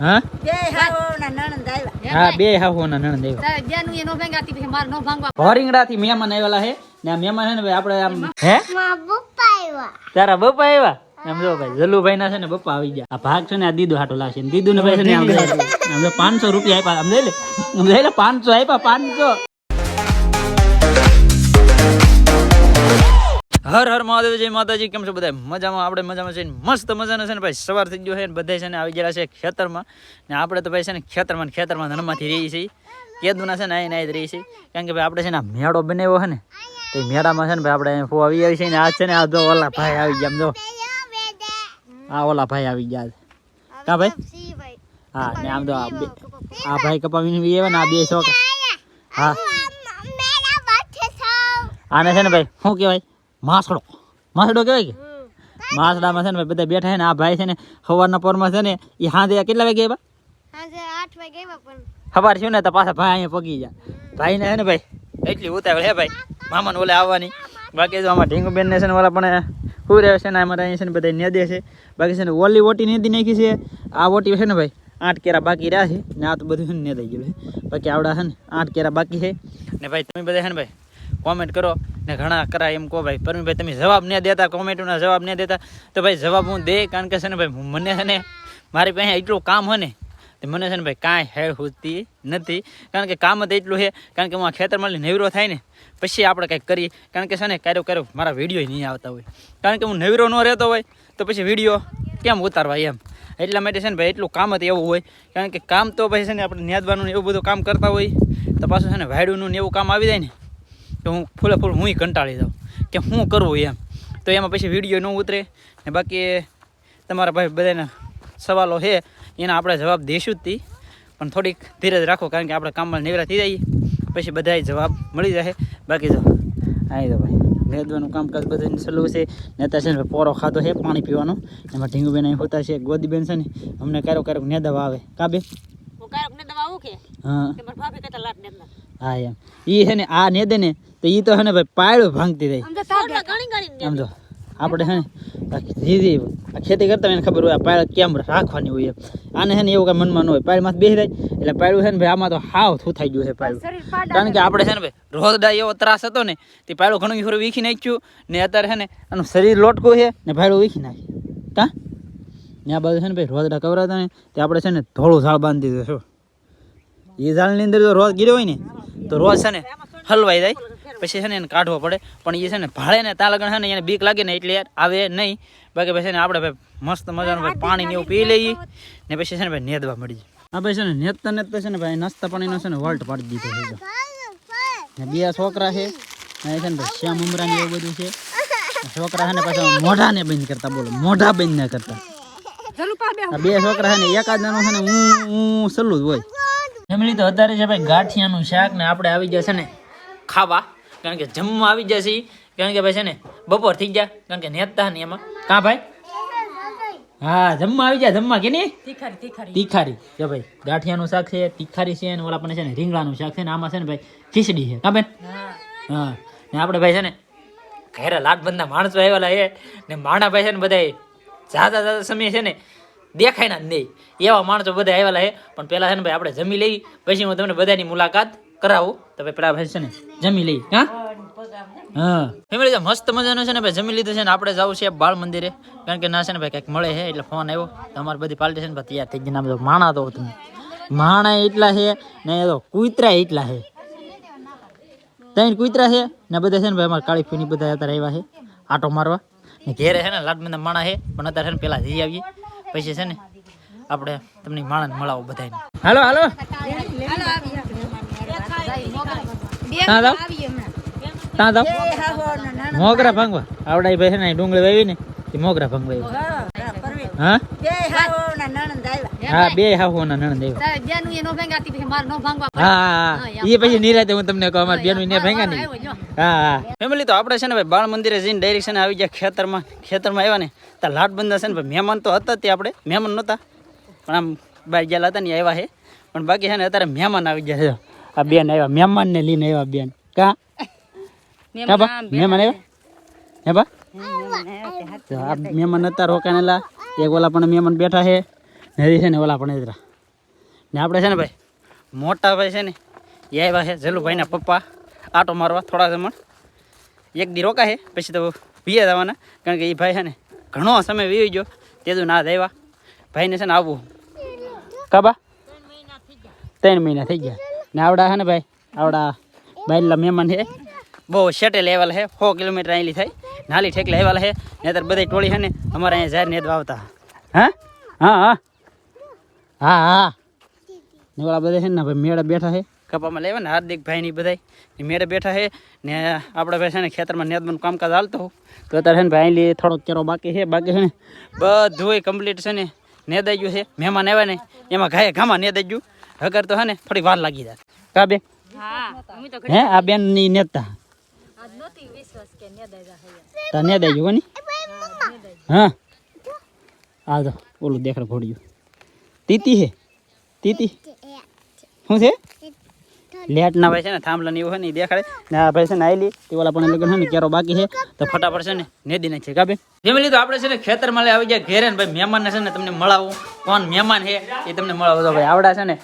હા? બે હાવોના નણંદ આવ્યા. હા બે હાહુના નણંદ આવ્યા. તારે બેનું એ નો ભાંગાતી પછી મારે નો ભાંગવા ભોરિંગડા થી મહેમાન આવેલા છે ને આ મહેમાન છે ને ભાઈ આપણે આમ હે? તારા આવ્યા? એમ જો ભાઈ જલ્લુભાઈ ના છે ને બપ્પા આવી ગયા. આ ભાગ છે ને આ દીદુ હાટો લાવશે. ને દીદુ ને ભાઈ છે ને આમ જો- આમ પાંચસો રૂપિયા આપ્યા. આમ લઈ લે. આમ લઈ લે પાંચસો આપ્યા પાંચસો. હર હર મહાદેવ જય માતાજી કેમ છો બધા મજામાં આપણે મજામાં છે મસ્ત મજાના છે ને ભાઈ? સવાર થઈ ગયો છે ને બધા છે ને આવી ગયા છે ખેતરમાં. ને આપણે તો ભાઈ છે ને ખેતરમાં ખેતરમાં ધનમાંથી રહી છીએ. કેદુના છે ને અહીં નાઈ જ રહી છીએ. કારણ કે ભાઈ આપણે છે ને મેળો બનાવ્યો છે ને તો મેળામાં છે ને ભાઈ આપણે ફો આવી આવી છે ને આ છે ને આ જો ઓલા ભાઈ આવી ગયા આમ જો. આ ઓલા ભાઈ આવી ગયા કા ભાઈ? હા ને આમ તો આ ભાઈ કપાવીને બી આવે ને આ બે છોકરા. હા. આને છે ને ભાઈ શું કહેવાય? માસડો માસડો કહેવાય કે માસડામાં છે ને બધા બેઠા છે ને આ ભાઈ છે ને સવારના પોરમાં છે ને એ હાંજે કેટલા વાગે આવ્યા ખબર છે ને તો પાછા ભાઈ અહીંયા પગી ગયા ભાઈને છે ને ભાઈ એટલી ઉતાવળ હે ભાઈ મામાને ઓલે આવવાની બાકી જો આમાં ઢીંગુબેન ને છે ને ઓલા પણ શું રહે છે ને અમારે અહીંયા છે ને બધા નેદે છે બાકી છે ને ઓલી ઓટી નેદી નાખી છે આ ઓટી છે ને ભાઈ આઠ કેરા બાકી રહ્યા છે ને આ તો બધું છે ને નેદાઈ ગયું છે બાકી આવડા છે ને આઠ કેરા બાકી છે ને ભાઈ તમે બધા છે ને ભાઈ કોમેન્ટ કરો ને ઘણા કરા એમ કહો ભાઈ. પરમીભાઈ, તમે જવાબ ન દેતા કોમેન્ટના જવાબ ન દેતા. તો ભાઈ જવાબ હું દે, કારણ કે છે ને ભાઈ મને છે ને, મારી પાસે એટલું કામ હોય ને મને છે ને ભાઈ કાંઈ હેર હોતી નથી. કારણ કે કામ જ એટલું છે, કારણ કે હું આ ખેતરમાં નવરો થાય ને, પછી આપણે કંઈક કરીએ. કારણ કે છે ને ક્યારેક ક્યારેક મારા વીડિયો નહીં આવતા હોય. કારણ કે હું નવરો ન રહેતો હોય, તો પછી વીડિયો કેમ ઉતારવા એમ? એટલા માટે છે ને ભાઈ, એટલું કામ જ એવું હોય. કારણ કે કામ તો પછી છે ને, આપણે ન્યાદવાનું એવું બધું કામ કરતા હોય, તો પાછું છે ને, વાયડુંનું ને એવું કામ આવી જાય ને તો હું ફૂલે ફૂલ હું કંટાળી જાઉં કે શું કરવું એમ. તો એમાં પછી વીડિયો ન ઉતરે ને બાકી તમારા ભાઈ બધાના સવાલો છે એના આપણે જવાબ દઈશું જ તી. પણ થોડીક ધીરજ રાખો કારણ કે આપણે કામમાં નિવરા થઈ જઈએ પછી બધાય જવાબ મળી જશે બાકી જો આવી દો ભાઈ ભેદવાનું કામકાજ બધાને સલું છે. નેતા છે ને પોરો ખાધો છે પાણી પીવાનું. એમાં ઢીંગુબેન અહીં હોતા છે ગોદીબેન છે ને અમને ક્યારેક ક્યારેક નેદવા આવે. કાબે ને દવા આવું કે? હા. હા એમ. ઈ છે ને આ નેદે ને તો એ તો છે ને ભાઈ પાયડું ભાંગતી રહી. સમજો આપણે છે ને આ આ ખેતી કરતા હોય એને ખબર હોય આ પાયળ કેમ રાખવાની હોય એમ. આને હે ને એવું કાંઈ મનમાં ન હોય. પાયળમાં બેસી જાય એટલે પાયળું છે ને ભાઈ આમાં તો હાવ થૂ થઈ ગયું છે પાયળું. કારણ કે આપણે છે ને ભાઈ રોજડા એવો ત્રાસ હતો ને તે પાયળું ઘણું ખરું વીખી નાખ્યું ને અત્યારે છે ને આનું શરીર લોટકું છે ને પાયળું વીખી નાખ્યું. કા? ને આ બાજુ છે ને ભાઈ રોજડા કવરાતા ને તે આપણે છે ને ધોળું ઝાડ બાંધી દીધું એ ઝાડની અંદર જો રોજ ગીર્યો હોય ને તો રોજ છે ને હલવાઈ જાય. પછી છે ને એને કાઢવો પડે પણ એ છે ને ભાળે ને ત્યાં લગન છે ને એને બીક લાગે ને એટલે આવે નહીં બાકી પછી ને આપણે ભાઈ મસ્ત મજાનું ભાઈ પાણી ને એવું પી લઈએ ને પછી છે ને ભાઈ નેદવા મળી જાય આ ભાઈ છે ને નેતતા નેતતા છે ને ભાઈ નાસ્તા પાણીનો છે ને વોલ્ટ પાડી દીધો છે ને બે છોકરા છે ને છે ને ભાઈ શ્યામ ઉમરા ને એવું બધું છે છોકરા છે ને પાછા મોઢાને બંધ કરતા બોલો મોઢા બંધ ના કરતા બે આ બે છોકરા છે ને એકાદ નાનો છે ને હું હું સલ્લું જ હોય ફેમિલી તો અત્યારે છે ભાઈ ગાંઠિયાનું શાક ને આપણે આવી ગયા છે ને ખાવા કારણ કે જમવા આવી છીએ કારણ કે ભાઈ છે ને બપોર થઈ ગયા. કારણ કે નેતા ને એમાં. કાં ભાઈ? હા જમવા આવી ગયા. જમવા કે નહીં? તીખારી તીખારી. તીખારી. જો ભાઈ ગાંઠિયાનું શાક છે તીખારી છે અને ઓલા પણ છે ને રીંગણાનું શાક છે ને આમાં છે ને ભાઈ ખીચડી છે. કાં બેન? હા. ને આપણે ભાઈ છે ને ઘરે લાટબંધના માણસો આવેલા છે ને માણા ભાઈ છે ને બધા જાતા જાતા સમય છે ને દેખાય ના જ નહીં. એવા માણસો બધા આવેલા છે. પણ પહેલા છે ને ભાઈ આપણે જમી લઈ પછી હું તમને બધાની મુલાકાત કરાવું તો ભાઈ પેલા ભાઈ છે ને જમી લઈ હા હા ફેમિલી મસ્ત મજાનો છે ને ભાઈ જમી લીધું છે ને આપણે જવું છે બાળ મંદિરે કારણ કે ના છે ને ભાઈ કંઈક મળે છે એટલે ફોન આવ્યો તો અમારી બધી પાર્ટી છે ને ભાઈ તૈયાર થઈ ગઈ ના બધો માણા તો તમે માણા એટલા છે ને એ તો કૂતરા એટલા છે ત્રણ કૂતરા છે ને બધા છે ને ભાઈ અમારા કાળી ફીની બધા અત્યારે આવ્યા છે આટો મારવા ને ઘેરે છે ને લાટબંધા માણા છે પણ અત્યારે છે ને પેલા જઈ આવીએ પછી છે ને આપણે તમને માણસ મળાવો બધાને હાલો હાલો ત્યાં જાઓ ત્યાં નણંદ મોગરા ભાંગવા. આવડા ભાઈ છે ને ડુંગળી વાવી ને એ મોગરા ભાંગવા હા, હા બે હાવોના નણંદ હા નણંદ આવ્યા. એ પછી મારે હા હા એ પછી નિરાતે હું તમને કહું અમારે બેનું ને ભેગા નહીં. હા હા ફેમિલી તો આપણે છે ને ભાઈ બાળ મંદિરે જઈને ડાયરેક્શન આવી ગયા ખેતરમાં. ખેતરમાં આવ્યા ને ત્યાં લાટબંધા છે ને ભાઈ મહેમાન તો હતા તે આપણે. મહેમાન નહોતા. પણ આમ બહાર ગયેલા હતા ને આવ્યા છે. પણ બાકી છે ને અત્યારે મહેમાન આવી ગયા છે. આ બેન આવ્યા. મહેમાનને લઈને આવ્યા બેન. કા? કા બા? મહેમાન આવ્યા? હે બા? તો આ મહેમાન હતા રોકાણેલા. એક ઓલા પણ મહેમાન બેઠા છે. ને છે ને ઓલા પણ એતરા. ને આપણે છે ને ભાઈ મોટા ભાઈ છે ને એ આવ્યા છે જલુભાઈના પપ્પા. આટો મારવા થોડા જમણ. એક દી રોકા છે પછી તો પીએ જવાના. કારણ કે એ ભાઈ છે ને ઘણો સમય વીવી ગયો. તે તેદું ના દેવા ભાઈને છે ને આવવું. કાબા ત્રણ મહિના થઈ ગયા. ને આવડા હે ને ભાઈ? આવડા. બાયલા મહેમાન છે બહુ શેટે લેવલ છે સો કિલોમીટર આવેલી થાય. નાલી ઠેક લેવલ છે નહીતર બધી ટોળી છે ને અમારે અહીંયા ઝેર નેદ આવતા. હા? હા હા. હા હા. ઓલા બધા છે ને ભાઈ મેળા બેઠા છે કપામાં લેવા ને હાર્દિક ભાઈ ની બધા મેળે બેઠા છે ને આપણે ભાઈ છે ને ખેતરમાં નેદવાનું કામકાજ હાલતો હોઉં તો અત્યારે છે ને ભાઈ લી થોડોક કેરો બાકી છે બાકી છે ને બધું કમ્પ્લીટ છે ને નેદાઈ ગયું છે મહેમાન આવ્યા ને. એમાં ઘાએ ઘામાં નેદાઈ ગયું. હગર તો હે ને થોડી વાર લાગી જાય કા બે હા અમે તો હે આ બેનની નેતા. આજ નહોતી વિશ્વાસ કે નેદાઈ તા નેદાઈ ગયું કોની હા આ તો ઓલું દેખાડ ઘોડ્યું. તીતી હે? તીતી? શું છે? લેટ ના ભાઈ છે ને થાંભલા ને એવું હોય ને દેખાડે. ને આ ભાઈ છે ને આયલી તે ઓલા પણ લગ્ન છે ને ક્યારો બાકી છે તો ફટાફટ છે ને નેદી નાખશે કાબે ફેમિલી તો આપણે છે ને ખેતરમાં લઈ આવી ગયા ઘેરે ને ભાઈ મહેમાન છે ને તમને મળાવું. કોણ મહેમાન છે એ તમને મળાવો. તો ભાઈ આવડા છે ને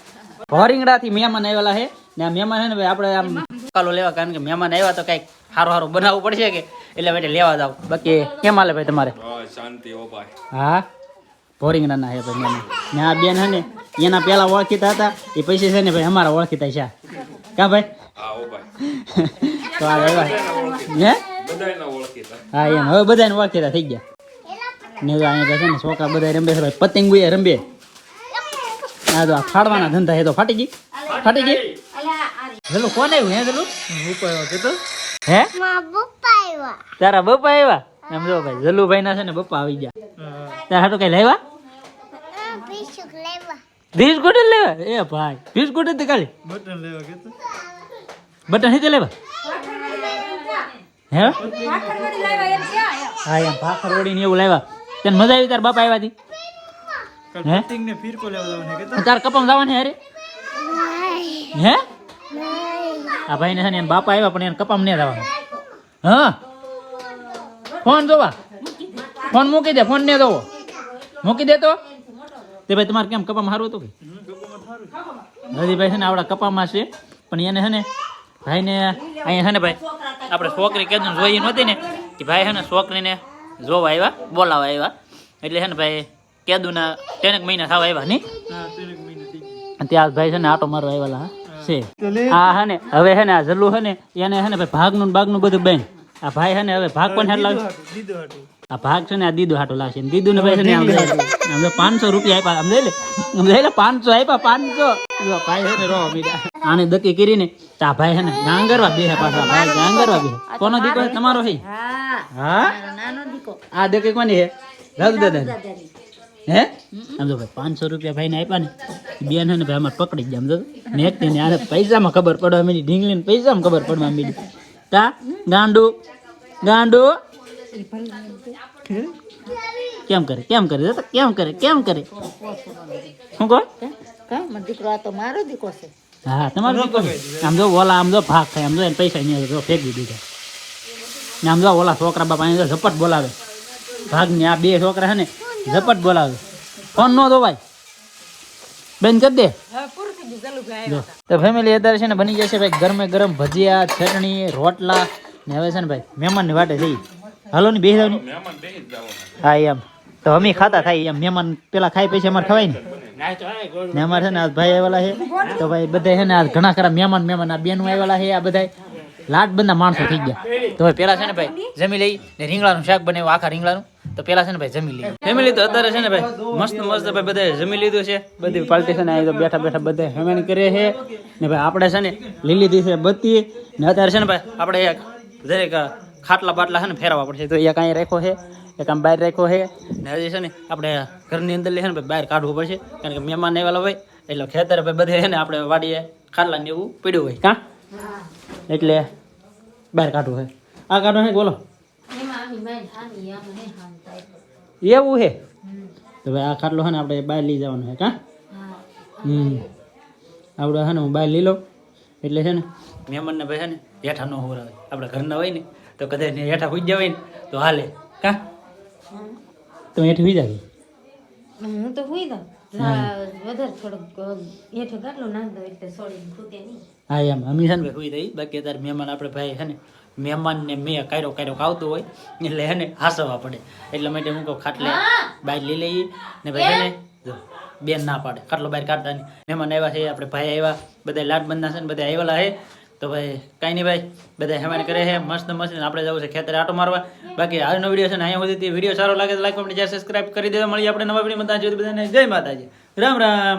ભોરિંગડાથી મહેમાન આવેલા છે. ને આ મહેમાન છે ને ભાઈ આપણે આમ કાલો લેવા કારણ કે મહેમાન આવ્યા તો કંઈક સારું સારું બનાવવું પડશે કે? એટલે માટે લેવા જાવ. બાકી કેમ હાલે ભાઈ તમારે? હા ભોરિંગડાના છે ભાઈ મહેમાન. ને આ બેન છે ને એના પહેલા ઓળખીતા હતા એ પૈસે છે ને ભાઈ અમારા ઓળખીતા છે કા ભાઈ? તો આ હે? હા એમ. હવે બધાને ઓળખીતા થઈ ગયા. ને અહીંયા છે ને છોકરા બધા રમે છે ભાઈ. પતંગ રમે. આ આ ફાડવાના ધંધા એ તો ફાટી ગઈ. ફાટી ગઈ? પેલું કોણ આવ્યું, હે, પેલું? હે? તારા બપ્પા આવ્યા? એમ જો ભાઈ જલુભાઈ ના છે ને બપ્પા આવી ગયા. તારા તો કઈ લેવા બિસ્કુટ જ લેવા? એ ભાઈ બિસ્કુટ જ તે ખાલી. બટન હિતે લેવા? હે? હા, એમ ભાખરવડી ને એવું લાવ્યા. તને મજા આવી તાર બાપા આવ્યા હતી હે? તાર? કપમ જવાની હારે? હે? આ ભાઈને છે ને બાપા આવ્યા પણ એને કપામ નહીં જવાનું. હા? ફોન જોવા. ફોન મૂકી દે ફોન ને જોવો. મૂકી દે તો. તે ભાઈ તમારે કેમ કપામાં સારું હતું કે? હરીભાઈ છે ને આપણા કપામાં છે પણ એને છે ને ભાઈને અહીંયા છે ને ભાઈ આપણે છોકરી કેદું જોઈ નહોતી ને કે ભાઈ છે ને છોકરીને જોવા આવ્યા બોલાવા આવ્યા. એટલે છે ને ભાઈ કેદુના ત્રણેક મહિના થવા આવ્યા નહીં ત્યાં ભાઈ છે ને આટો મારવા આવેલા છે. હા હે ને હવે હે ને આ જલ્લુ છે ને એને હે ને ભાઈ ભાગનું ને બાગનું બધું બેન આ ભાઈ છે ને હવે ભાગ પણ લાવશે? આ ભાગ છે ને આ દીદુ હાટો લાવશે. દીદુ ને ભાઈ છે ને આમ આમ પાંચસો રૂપિયા આપ્યા લઈ લે. લઈ લે પાંચસો આપ્યા પાંચસો. ભાઈ છે ને રો મીરા. આને દકી કરીને તો આ ભાઈ છે ને ગાંગરવા બેહે પાછા. ભાઈ ગાંગરવા બેહે કોનો દીકરો તમારો હે? હા. હા? નાનો દીકરો આ દકી કોની હે? દાદુ દાદા હે? આમ તો ભાઈ પાંચસો રૂપિયા ભાઈને આપ્યા ને બેન ને ભાઈ અમારે પકડી ગયા આમ તો. ને એક આને પૈસામાં ખબર પડવા માંડી ઢીંગલીને પૈસામાં ખબર પડવા મીડી. તા ગાંડુ ગાંડુ. કેમ કરે કેમ કરે? કેમ કરે કેમ કરે? શું કહો? દીકરો આ તો મારો દીકો છે. હા તમારો દીકરો આમ જો ઓલા આમ જો ભાગ થાય આમ જો એને પૈસા નહીં જો ફેંકી દીધા. ને આમ જો ઓલા છોકરા બાપા ઝપટ બોલાવે. ભાગને આ બે છોકરા છે ને ઝપટ બોલાવે. ફોન નો દો ભાઈ. બેન કરી દે. તો ફેમિલી અત્યારે છે ને બની જશે ભાઈ ગરમે ગરમ ભજીયા ચટણી રોટલા ને હવે છે ને ભાઈ મહેમાનની વાટે જઈ હાલો ની બેસી જાવ હા એમ. તો અમે ખાતા થાય એમ. મહેમાન પેલા ખાઈ પછી અમારે ખવાય ને. ને અમારે છે ને આ ભાઈ આવેલા છે. તો ભાઈ બધા છે ને આ ઘણા ખરા મહેમાન મહેમાન આ બેનું આવેલા છે આ બધા લાટ બંધા માણસો થઈ ગયા. તો ભાઈ પેલા છે ને ભાઈ જમી લઈ ને રીંગણાનું શાક બનાવ્યું આખા રીંગણાનું. તો પેલા છે ને ભાઈ જમી લીધું જમી તો અત્યારે છે ને ભાઈ મસ્ત મસ્ત ભાઈ બધા જમી લીધું છે. બધી પાર્ટી છે ને અહીં બેઠા બેઠા બધા હેમેન કરે છે ને ભાઈ આપણે છે ને લઈ લીધી છે બત્તી ને અત્યારે છે ને ભાઈ આપણે એક દરેક ખાટલા બાટલા છે ને ફેરવવા પડશે. તો એક કાંઈ રાખ્યો છે, એક આમ બહાર રાખ્યો છે. ને હજી છે ને આપણે ઘરની અંદર છે ને ભાઈ બહાર કાઢવું પડશે. કારણ કે મહેમાન આવેલા હોય, એટલે ખેતર ભાઈ બધે છે ને આપણે વાડીએ ખાટલા ને એવું પડ્યું હોય. કાં? એટલે બહાર કાઢવું હોય આ કાઢવું છે, બોલો. એવું છે તો ભાઈ આ ખાટલો હે ને આપણે બહાર લઈ જવાનો હે કા? હમ. આપણે હે ને હું બહાર લઈ લઉં. એટલે છે ને મહેમાનને ભાઈ છે ને હેઠા ન હોય આપણે ઘરના હોય ને તો કદાચ હેઠા હોઈ જવાય ને તો હાલે. કા? તો હેઠી હોઈ જાય હું તો હોઈ દઉં હા એમ. અમે ભાઈ હોઈ રહી બાકી તાર મહેમાન આપણે ભાઈ છે ને મહેમાનને મેં કાયરો કાયરો આવતું હોય એટલે એને હાસવા પડે. એટલે માટે હું કહું ખાટલે બહાર લઈ લઈએ. ને ભાઈ એને બેન ના પાડે. ખાટલો બહાર કાઢતા નહીં. મહેમાન આવ્યા છે આપણે ભાઈ આવ્યા બધા લાડ બંધના છે ને બધા આવેલા છે. તો ભાઈ કાંઈ નહીં ભાઈ બધા હેમાન કરે છે મસ્ત મસ્ત આપણે જવું છે ખેતરે આટો મારવા. બાકી આજનો વીડિયો છે ને અહીંયા સુધી વીડિયો સારો લાગે તો લાઈક આપણે સબસ્ક્રાઈબ કરી દેવા મળીએ આપણે નવા વીડિયો બધા બધાને જય માતાજી. રામ રામ.